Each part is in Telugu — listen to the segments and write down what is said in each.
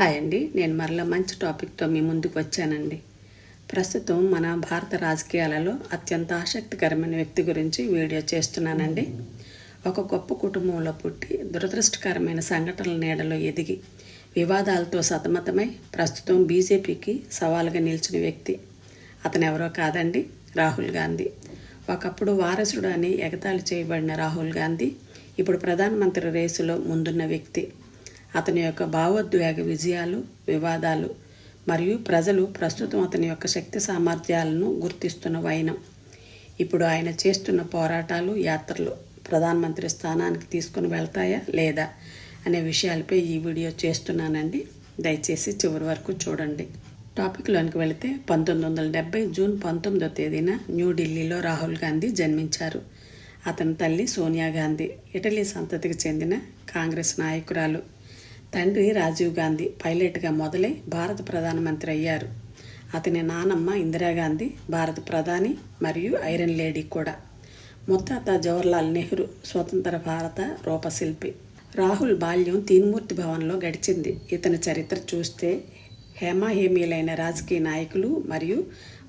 హాయ్ అండి. నేను మరలా మంచి టాపిక్తో మీ ముందుకు వచ్చానండి. ప్రస్తుతం మన భారత రాజకీయాలలో అత్యంత ఆసక్తికరమైన వ్యక్తి గురించి వీడియో చేస్తున్నానండి. ఒక గొప్ప కుటుంబంలో పుట్టి దురదృష్టకరమైన సంఘటనల నీడలో ఎదిగి వివాదాలతో సతమతమై ప్రస్తుతం బీజేపీకి సవాలుగా నిలిచిన వ్యక్తి అతను ఎవరో కాదండి రాహుల్ గాంధీ. ఒకప్పుడు వారసుడు అని ఎగతాళి చేయబడిన రాహుల్ గాంధీ ఇప్పుడు ప్రధానమంత్రి రేసులో ముందున్న వ్యక్తి. అతని యొక్క భావోద్వేగ విజయాలు వివాదాలు మరియు ప్రజలు ప్రస్తుతం అతని యొక్క శక్తి సామర్థ్యాలను గుర్తిస్తున్న వైనం. ఇప్పుడు ఆయన చేస్తున్న పోరాటాలు యాత్రలు ప్రధానమంత్రి స్థానానికి తీసుకుని వెళ్తాయా లేదా అనే విషయాలపై ఈ వీడియో చేస్తున్నానండి. దయచేసి చివరి వరకు చూడండి. టాపిక్లోనికి వెళితే పంతొమ్మిది వందల డెబ్బై జూన్ పంతొమ్మిదో తేదీన న్యూఢిల్లీలో రాహుల్ గాంధీ జన్మించారు. అతని తల్లి సోనియా గాంధీ ఇటలీ సంతతికి చెందిన కాంగ్రెస్ నాయకురాలు. తండ్రి రాజీవ్ గాంధీ పైలట్గా మొదలై భారత ప్రధానమంత్రి అయ్యారు. అతని నానమ్మ ఇందిరాగాంధీ భారత ప్రధాని మరియు ఐరన్ లేడీ కూడా. ముత్తాత జవహర్లాల్ నెహ్రూ స్వతంత్ర భారత రూపశిల్పి. రాహుల్ బాల్యం తీన్మూర్తి భవన్లో గడిచింది. ఇతని చరిత్ర చూస్తే హేమాహేమీలైన రాజకీయ నాయకులు మరియు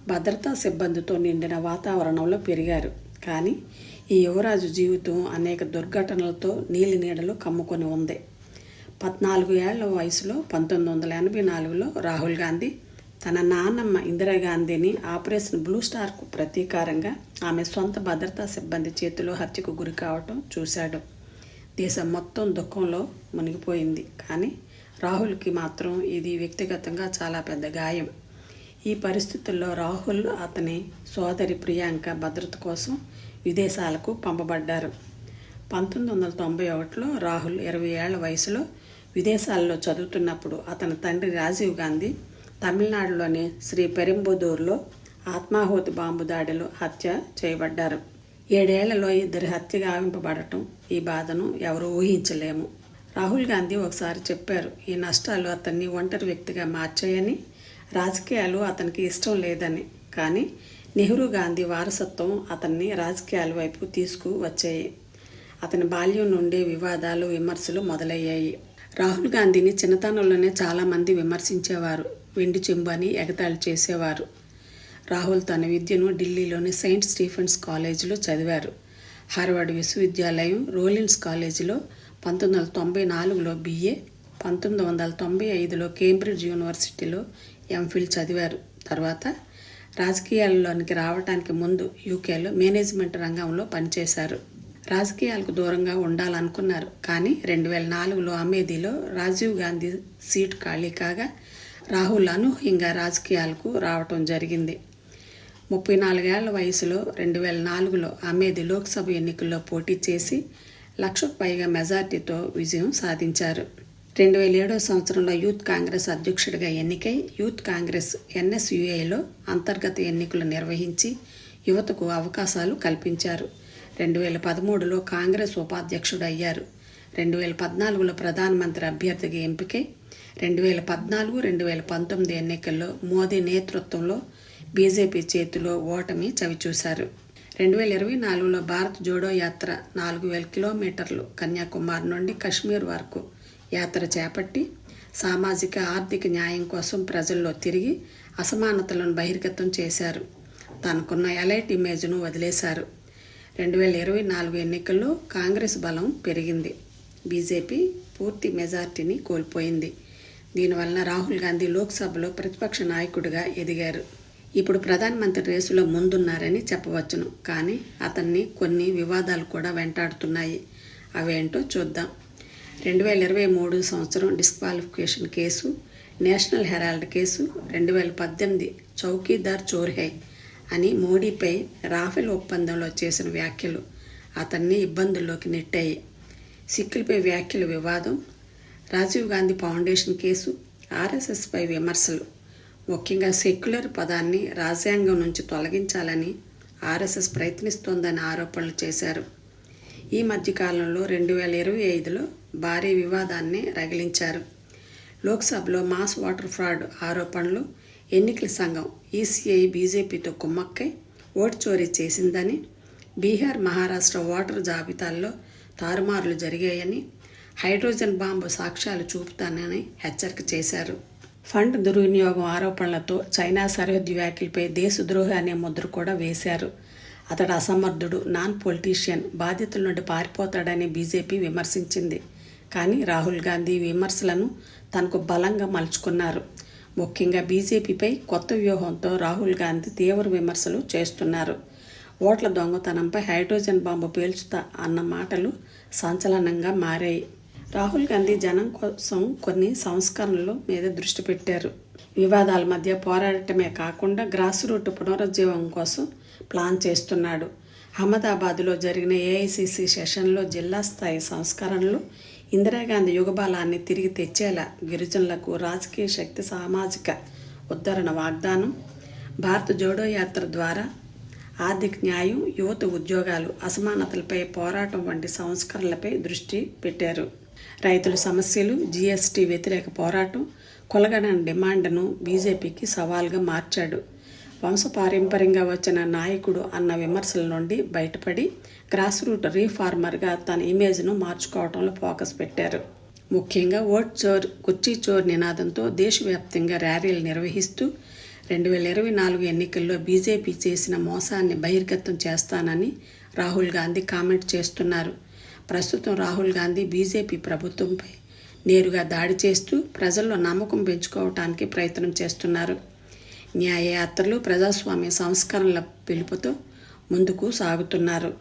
భద్రతా సిబ్బందితో నిండిన వాతావరణంలో పెరిగారు. కానీ ఈ యువరాజు జీవితం అనేక దుర్ఘటనలతో నీలి నీడలు కమ్ముకొని ఉంది. పద్నాలుగు ఏళ్ళ వయసులో పంతొమ్మిది వందల ఎనభై నాలుగులో రాహుల్ గాంధీ తన నాన్నమ్మ ఇందిరాగాంధీని ఆపరేషన్ బ్లూ స్టార్కు ప్రతీకారంగా ఆమె సొంత భద్రతా సిబ్బంది చేతిలో హత్యకు గురి కావటం చూశాడు. దేశం మొత్తం దుఃఖంలో మునిగిపోయింది. కానీ రాహుల్కి మాత్రం ఇది వ్యక్తిగతంగా చాలా పెద్ద గాయం. ఈ పరిస్థితుల్లో రాహుల్ అతని సోదరి ప్రియాంక భద్రత కోసం విదేశాలకు పంపబడ్డారు. పంతొమ్మిది వందల తొంభై ఒకటిలో రాహుల్ ఇరవై ఏళ్ళ వయసులో విదేశాల్లో చదువుతున్నప్పుడు అతని తండ్రి రాజీవ్ గాంధీ తమిళనాడులోని శ్రీ పెరింబుదూర్లో ఆత్మాహుతి బాంబు దాడిలో హత్య చేయబడ్డారు. ఏడేళ్ళలో ఇద్దరి హత్య గావింపబడటం ఈ బాధను ఎవరు ఊహించలేము. రాహుల్ గాంధీ ఒకసారి చెప్పారు ఈ నష్టాలు అతన్ని ఒంటరి వ్యక్తిగా మార్చాయని రాజకీయాలు అతనికి ఇష్టం లేదని. కానీ నెహ్రూ గాంధీ వారసత్వం అతన్ని రాజకీయాల వైపు తీసుకువచ్చాయి. అతని బాల్యం నుండి వివాదాలు విమర్శలు మొదలయ్యాయి. రాహుల్ గాంధీని చిన్నతనంలోనే చాలామంది విమర్శించేవారు. వెండి చెంబు అని ఎగతాళి చేసేవారు. రాహుల్ తన విద్యను ఢిల్లీలోని సెయింట్ స్టీఫెన్స్ కాలేజీలో చదివారు. హార్వర్డ్ విశ్వవిద్యాలయం రోలిన్స్ కాలేజీలో పంతొమ్మిది వందల తొంభై నాలుగులో బీఏ పంతొమ్మిది వందల తొంభై ఐదులో కేంబ్రిడ్జ్ యూనివర్సిటీలో ఎంఫిల్ చదివారు. తర్వాత రాజకీయాల్లోనికి రావడానికి ముందు యూకేలో మేనేజ్మెంట్ రంగంలో పనిచేశారు. రాజకీయాలకు దూరంగా ఉండాలనుకున్నారు. కానీ రెండు వేల నాలుగులో అమేధీలో రాజీవ్ గాంధీ సీట్ ఖాళీ కాగా రాహుల్ అనూహ్యంగా రాజకీయాలకు రావటం జరిగింది. ముప్పై నాలుగేళ్ళ వయసులో రెండు వేల నాలుగులో అమేధి లోక్సభ ఎన్నికల్లో పోటీ చేసి లక్షకు పైగా మెజార్టీతో విజయం సాధించారు. రెండు వేల ఏడో సంవత్సరంలో యూత్ కాంగ్రెస్ అధ్యక్షుడిగా ఎన్నికై యూత్ కాంగ్రెస్ ఎన్ఎస్యుఏలో అంతర్గత ఎన్నికలు నిర్వహించి యువతకు అవకాశాలు కల్పించారు. రెండు వేల పదమూడులో కాంగ్రెస్ ఉపాధ్యక్షుడు అయ్యారు రెండు వేల పద్నాలుగులో ప్రధానమంత్రి అభ్యర్థిగా ఎంపికై రెండు వేల పద్నాలుగు రెండు వేల పంతొమ్మిది ఎన్నికల్లో మోదీ నేతృత్వంలో బీజేపీ చేతిలో ఓటమి చవిచూశారు. రెండు వేల ఇరవై నాలుగులో భారత్ జోడో యాత్ర నాలుగు వేల కిలోమీటర్లు కన్యాకుమారి నుండి కశ్మీర్ వరకు యాత్ర చేపట్టి సామాజిక ఆర్థిక న్యాయం కోసం ప్రజల్లో తిరిగి అసమానతలను బహిర్గతం చేశారు. తనకున్న ఎలైట్ ఇమేజ్ను వదిలేశారు. రెండు వేల ఇరవై నాలుగు ఎన్నికల్లో కాంగ్రెస్ బలం పెరిగింది. బీజేపీ పూర్తి మెజార్టీని కోల్పోయింది. దీనివలన రాహుల్ గాంధీ లోక్సభలో ప్రతిపక్ష నాయకుడిగా ఎదిగారు. ఇప్పుడు ప్రధానమంత్రి రేసులో ముందున్నారని చెప్పవచ్చును. కానీ అతన్ని కొన్ని వివాదాలు కూడా వెంటాడుతున్నాయి. అవేంటో చూద్దాం. రెండు వేల ఇరవై మూడు సంవత్సరం disqualification case national herald case రెండు వేల పద్దెనిమిది చౌకీదార్ చోర్హై అని మోడీపై రాఫెల్ ఒప్పందంలో చేసిన వ్యాఖ్యలు అతన్ని ఇబ్బందుల్లోకి నెట్టాయి. సిక్కులపై వ్యాఖ్యల వివాదం రాజీవ్ గాంధీ ఫౌండేషన్ కేసు ఆర్ఎస్ఎస్పై విమర్శలు ముఖ్యంగా సెక్యులర్ పదాన్ని రాజ్యాంగం నుంచి తొలగించాలని ఆర్ఎస్ఎస్ ప్రయత్నిస్తోందని ఆరోపణలు చేశారు. ఈ మధ్యకాలంలో రెండు వేల ఇరవై ఐదులో భారీ వివాదాన్ని రగిలించారు. లోక్సభలో మాస్ వాటర్ ఫ్రాడ్ ఆరోపణలు ఎన్నికల సంఘం ఈసీఐ బీజేపీతో కుమ్మక్కై ఓటు చోరీ చేసిందని బీహార్ మహారాష్ట్ర ఓటర్ జాబితాల్లో తారుమారులు జరిగాయని హైడ్రోజన్ బాంబు సాక్ష్యాలు చూపుతానని హెచ్చరిక చేశారు. ఫండ్ దుర్వినియోగం ఆరోపణలతో చైనా సరిహద్దు వ్యాఖ్యలపై దేశద్రోహి అనే ముద్ర కూడా వేశారు. అతడు అసమర్థుడు నాన్ పొలిటీషియన్ బాధ్యతల నుండి పారిపోతాడని బీజేపీ విమర్శించింది. కానీ రాహుల్ గాంధీ విమర్శలను తనకు బలంగా మలుచుకున్నారు. ముఖ్యంగా బీజేపీపై కొత్త వ్యూహంతో రాహుల్ గాంధీ తీవ్ర విమర్శలు చేస్తున్నారు. ఓట్ల దొంగతనంపై హైడ్రోజన్ బాంబు పేల్చుతా అన్న మాటలు సంచలనంగా మారాయి. రాహుల్ గాంధీ జనం కోసం కొన్ని సంస్కరణల మీద దృష్టి పెట్టారు. వివాదాల మధ్య పోరాడటమే కాకుండా గ్రాస్ రూట్ పునరుజ్జీవం కోసం ప్లాన్ చేస్తున్నాడు. అహ్మదాబాద్లో జరిగిన ఏఐసిసి సెషన్లో జిల్లా స్థాయి సంస్కరణలు ఇందిరాగాంధీ యుగబాలాన్ని తిరిగి తెచ్చేలా గిరిజనులకు రాజకీయ శక్తి సామాజిక ఉద్ధరణ వాగ్దానం భారత జోడో యాత్ర ద్వారా ఆర్థిక న్యాయం యువత ఉద్యోగాలు అసమానతలపై పోరాటం వంటి సంస్కరణలపై దృష్టి పెట్టారు. రైతుల సమస్యలు జీఎస్టీ వ్యతిరేక పోరాటం కొలగడన డిమాండ్ను బీజేపీకి సవాల్గా మార్చాడు. వంశపారంపర్యంగా వచ్చిన నాయకుడు అన్న విమర్శల నుండి బయటపడి గ్రాస్ రూట్ రీఫార్మర్గా తన ఇమేజ్ను మార్చుకోవడంలో ఫోకస్ పెట్టారు. ముఖ్యంగా ఓట్ చోర్ కుర్చీ చోర్ నినాదంతో దేశవ్యాప్తంగా ర్యాలీలు నిర్వహిస్తూ రెండు వేల ఇరవై నాలుగు ఎన్నికల్లో బీజేపీ చేసిన మోసాన్ని బహిర్గతం చేస్తానని రాహుల్ గాంధీ కామెంట్ చేస్తున్నారు. ప్రస్తుతం రాహుల్ గాంధీ బీజేపీ ప్రభుత్వంపై నేరుగా దాడి చేస్తూ ప్రజల్లో నమ్మకం పెంచుకోవటానికి ప్రయత్నం చేస్తున్నారు. న్యాయయాత్రలు ప్రజాస్వామ్య సంస్కరణల పిలుపుతో ముందుకు సాగుతున్నారు.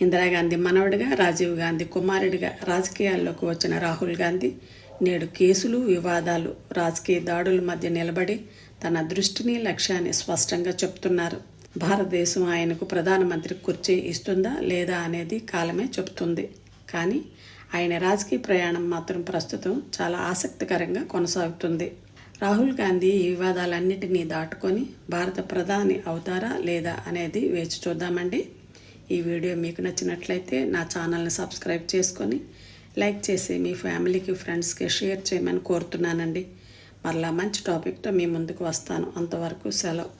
ఇందిరాగాంధీ మనవడిగా రాజీవ్ గాంధీ కుమారుడిగా రాజకీయాల్లోకి వచ్చిన రాహుల్ గాంధీ నేడు కేసులు వివాదాలు రాజకీయ దాడుల మధ్య నిలబడి తన దృష్టిని లక్ష్యాన్ని స్పష్టంగా చెప్తున్నారు. భారతదేశం ఆయనకు ప్రధానమంత్రి కుర్చీ ఇస్తుందా లేదా అనేది కాలమే చెబుతుంది. కానీ ఆయన రాజకీయ ప్రయాణం మాత్రం ప్రస్తుతం చాలా ఆసక్తికరంగా కొనసాగుతుంది. రాహుల్ గాంధీ ఈ వివాదాలన్నిటినీ దాటుకొని భారత ప్రధాని అవుతారా లేదా అనేది వేచి చూద్దామండి. ఈ వీడియో మీకు నచ్చినట్లయితే నా ఛానల్ని సబ్స్క్రైబ్ చేసుకొని లైక్ చేసి మీ ఫ్యామిలీకి ఫ్రెండ్స్కి షేర్ చేయమని కోరుతున్నానండి. మరలా మంచి టాపిక్తో మీ ముందుకు వస్తాను. అంతవరకు సెలవు.